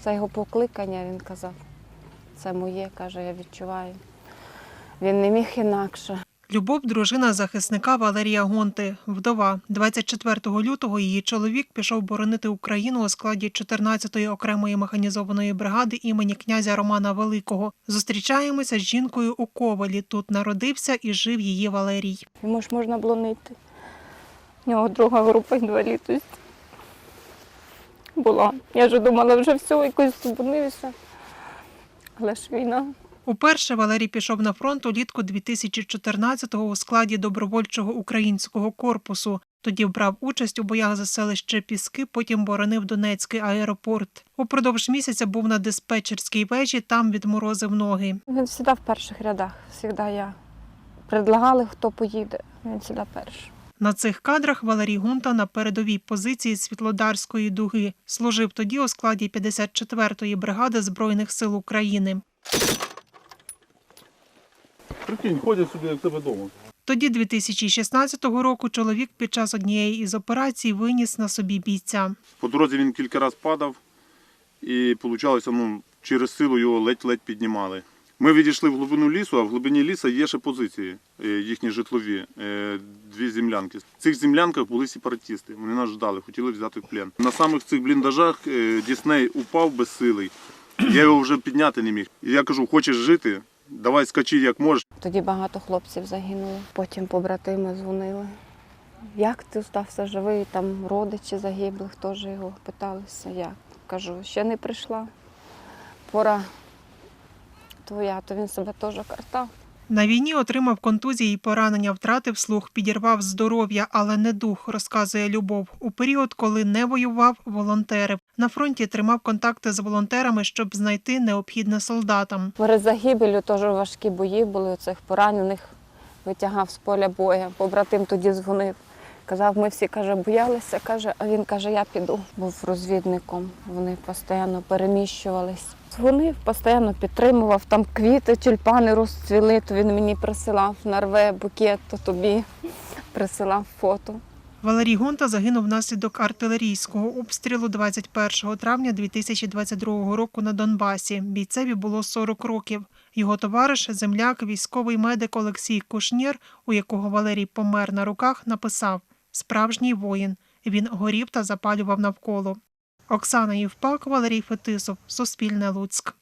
Це його покликання, він казав. Це моє, каже, я відчуваю. Він не міг інакше. Любов – дружина захисника Валерія Гонти, вдова. 24 лютого її чоловік пішов боронити Україну у складі 14-ї окремої механізованої бригади імені князя Романа Великого. Зустрічаємося з жінкою у Ковалі. Тут народився і жив її Валерій. Йому ж можна було не йти. У нього друга група інвалідності була. Я вже думала, вже все, якось зупинився. Але ж війна. Уперше Валерій пішов на фронт улітку 2014-го у складі добровольчого українського корпусу. Тоді брав участь у боях за селище Піски, потім боронив Донецький аеропорт. Упродовж місяця був на диспетчерській вежі, там відморозив ноги. Він завжди в перших рядах, завжди я. Предлагали, хто поїде. Він завжди перший. На цих кадрах Валерій Гунта на передовій позиції Світлодарської дуги. Служив тоді у складі 54-ї бригади Збройних сил України. Прикинь, ходять собі як тебе вдома. Тоді, 2016 року, чоловік під час однієї із операцій виніс на собі бійця. По дорозі він кілька разів падав і вийшло, ну, через силу його ледь-ледь піднімали. Ми відійшли в глибину лісу, а в глибині лісу є ще позиції е, їхні житлові, е, дві землянки. В цих землянках були сепаратисти. Вони нас ждали, хотіли взяти в плен. На самих цих бліндажах е, Дісней упав безсилий. Я його вже підняти не міг. Я кажу, хочеш жити? Давай скачи як можеш. Тоді багато хлопців загинуло. Потім побратими дзвонили. Як ти стався живий? Там родичі загиблих теж його питалися. Я кажу, ще не прийшла. Пора твоя, то він себе теж картав. На війні отримав контузії і поранення, втратив слух, підірвав здоров'я, але не дух, розказує Любов. У період, коли не воював, волонтерив. На фронті тримав контакти з волонтерами, щоб знайти необхідне солдатам. Перед загибелю теж важкі бої були цих поранених. Витягав з поля боя. Побратим тоді дзвонив. Казав, ми всі каже, боялися, каже, а він каже, я піду. Був розвідником. Вони постійно переміщувались. Дзвонив, постійно підтримував. Там квіти, тюльпани розцвіли, то він мені присилав нарве букет, то тобі присилав фото. Валерій Гонта загинув внаслідок артилерійського обстрілу 21 травня 2022 року на Донбасі. Бійцеві було 40 років. Його товариш, земляк, військовий медик Олексій Кушнєр, у якого Валерій помер на руках, написав Справжній воїн. Він горів та запалював навколо. Оксана Євпак, Валерій Фетисов, Суспільне Луцьк.